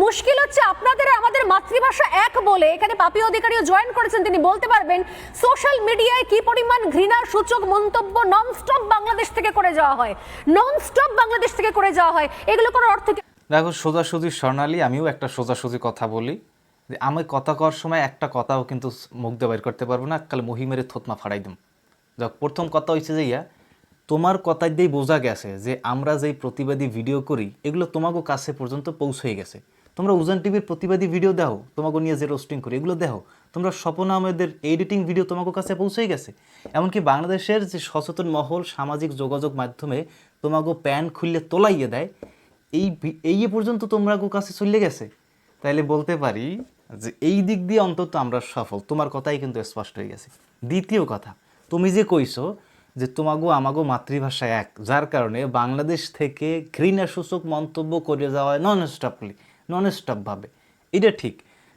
মুশকিল হচ্ছে আপনাদের, আমাদের মাতৃভাষা এক বলে। এখানে পাপি অধিকারীও জয়েন করেছেন, তিনি বলতে পারবেন সোশ্যাল মিডিয়ায় কি পরিমাণ ঘৃণার সূচক, মন্তব্য নন স্টপ বাংলাদেশ থেকে করে যাওয়া হয়। নন স্টপ বাংলাদেশ থেকে করে যাওয়া হয়। এগুলো কোনো অর্থ দেখো, সোজাসুজি স্বর্ণালী, আমিও একটা সোজাসুজি কথা বলি। আমি কথা কওয়ার সময় একটা কথাও কিন্তু মুখ দিয়ে বের করতে পারব না, কালে মহিমের থতমা ফাড়াই দিম। যাক, প্রথম কথা হয়েছে যে ইয়া, তোমার কথা দিয়েই বোঝা গেছে যে আমরা যেই প্রতিবাদী ভিডিও করি, এগুলো তোমাকে কাছে পর্যন্ত পৌঁছে গেছে। তোমরা উজান টিভির প্রতিবাদী ভিডিও দাও, তোমাকে নিয়ে যে রোস্টিং করি। এগুলো দেখো, তোমরা স্বপন আহমেদের এডিটিং ভিডিও তোমাকে কাছে পৌঁছে গেছে। এমনকি বাংলাদেশের যে সচেতন মহল সামাজিক যোগাযোগ মাধ্যমে তোমাকে প্যান খুললে তোলাইয়ে দেয়, এই এই পর্যন্ত তোমরা কাছে চলে গেছে। তাইলে বলতে পারি যে এই দিক দিয়ে অন্তত আমরা সফল। তোমার কথাই কিন্তু স্পষ্ট হয়ে গেছে। দ্বিতীয় কথা, তুমি যে কইছো যে তোমাগো আমাগো মাতৃভাষা এক, যার কারণে বাংলাদেশ থেকে ঘৃণা সূচক মন্তব্য করে যাওয়া নন স্টপলি নন স্টপভাবে এটা ঠিক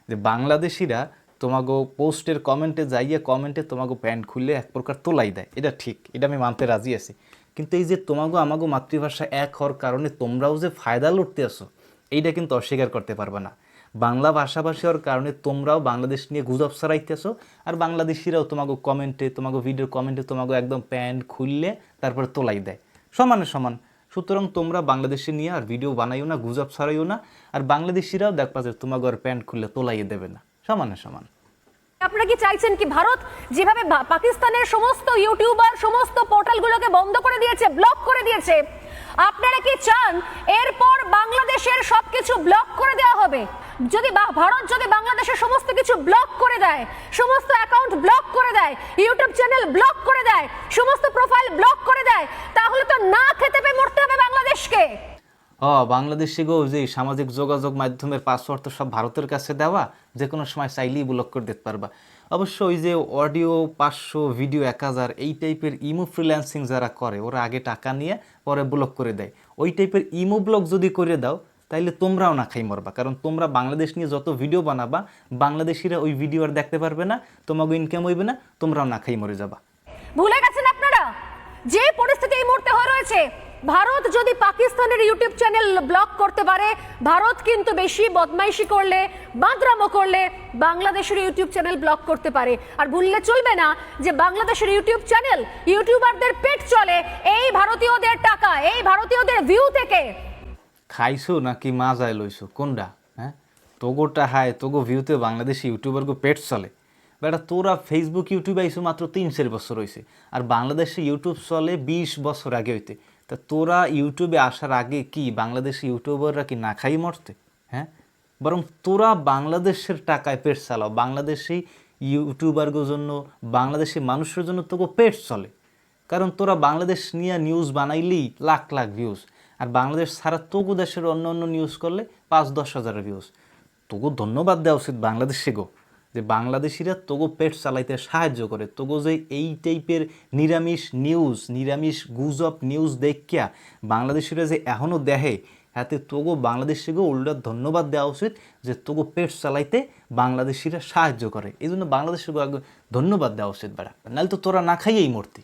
যে বাংলাদেশিরা তোমাগো পোস্টের কমেন্টে যাইয়ে কমেন্টে তোমাগো প্যান্ট খুললে এক প্রকার তোলাই দেয়। এটা ঠিক, এটা আমি মানতে রাজি আছি। কিন্তু এই যে তোমাগো, আমাগো মাতৃভাষা এক হওয়ার কারণে তোমরাও যে ফায়দা লুটতে আসো এইটা কিন্তু অস্বীকার করতে পারবে না। বাংলা ভাষাভাষী হওয়ার কারণে তোমরাও বাংলাদেশ নিয়ে গুজব ছড়াইতেছো আর বাংলাদেশিরাও তোমাকে কমেন্টে তোমাকে ভিডিওর কমেন্টে তোমাকে একদম প্যান্ট খুললে তারপরে তোলাই দেয়। সমানে সমান। সুতরাং তোমরা বাংলাদেশে নিয়ে আর ভিডিও বানাইও না, গুজব ছড়াইও না, আর বাংলাদেশিরাও দেখবা যে তোমাকে আর প্যান্ট খুললে তোলাইয়ে দেবে না। সমানে সমান। আপনারা কি চাইছেন কি ভারত যেভাবে পাকিস্তানের সমস্ত ইউটিউবার সমস্ত পোর্টালগুলোকে বন্ধ করে দিয়েছে ব্লক করে দিয়েছে? আপনারা কি চান এরপর বাংলাদেশের সবকিছু ব্লক করে দেওয়া হবে? যদি ভারত যদি বাংলাদেশের সমস্ত কিছু ব্লক করে দেয়, সমস্ত অ্যাকাউন্ট ব্লক করে দেয় ইউটিউব চ্যানেল ব্লক করে দেয়, সমস্ত প্রোফাইল ব্লক করে দেয়, তাহলে তো না খেতে পেয়ে ও, বাংলাদেশি গো, যে সামাজিক যোগাযোগ মাধ্যমের পাসওয়ার্ড তো সব ভারতের কাছে দেওয়া যে কোনো সময় চাইলেই ব্লক করে দিতে পারবা। অবশ্য ওই যে অডিও পাঁচশো ভিডিও এক হাজার, এই টাইপের ইমো ফ্রিল্যান্সিং যারা করে, ওরা আগে টাকা নিয়ে পরে ব্লক করে দেয়। ওই টাইপের ইমো ব্লক যদি করে দাও, তাইলে তোমরাও না খাই মরবা, কারণ তোমরা বাংলাদেশ নিয়ে যত ভিডিও বানাবা, বাংলাদেশিরা ওই ভিডিও আর দেখতে পারবে না, তোমাকে ইনকাম হইবে না, তোমরাও না খাই মরে যাবা। ভুলে গেছেন আপনারা? যে পরিস্থিতি এই মুহূর্তে হয়ে রয়েছে ভারত যদি পাকিস্তানের ইউটিউব চ্যানেল ব্লক করতে পারে, ভারত কিন্তু বেশি বদমাইশি করলে, বাঁদরামো করলে বাংলাদেশের ইউটিউব চ্যানেল ব্লক করতে পারে। আর ভুললে চলবে না যে বাংলাদেশের ইউটিউব চ্যানেল, ইউটিউবারদের পেট চলে এই ভারতীয়দের টাকা, এই ভারতীয়দের ভিউ থেকে। খাইছো নাকি মাজায় লইছো? কোনটা হ্যাঁ? তোগোটা হায় তোগো ভিউতে বাংলাদেশি ইউটিউবারগো পেট চলে। বেটা, তোরা ফেসবুক ইউটিউবে আইসো মাত্র তিন চার বছর হয়েছে আর বাংলাদেশে ইউটিউব চলে বিশ বছর আগে হইতে। তা তোরা ইউটিউবে আসার আগে কি বাংলাদেশি ইউটিউবাররা কি না খাই মরতে? হ্যাঁ? বরং তোরা বাংলাদেশের টাকায় পেট চালাও। বাংলাদেশি ইউটিউবারগুলোর জন্য, বাংলাদেশি মানুষের জন্য তোকে পেট চলে। কারণ তোরা বাংলাদেশ নিয়ে নিউজ বানাইলেই লাখ লাখ ভিউজ আর বাংলাদেশ ছাড়া তবু দেশের অন্য অন্য নিউজ করলে পাঁচ দশ হাজার ভিউজ তবু ধন্যবাদ দেওয়া উচিত বাংলাদেশে গো যে বাংলাদেশিরা তগো পেট চালাইতে সাহায্য করে। তবু যে এই টাইপের নিরামিষ নিউজ নিরামিষ গুজব নিউজ দেখিয়া বাংলাদেশিরা যে এখনও দেখে হাতে তবু বাংলাদেশিকে উল্টা ধন্যবাদ দেওয়া উচিত যে তগো পেট চালাইতে বাংলাদেশিরা সাহায্য করে। এই জন্য বাংলাদেশিকে ধন্যবাদ দেওয়া উচিত বেড়া। নাহলে তো তোরা না খাইয়েই মূর্তি।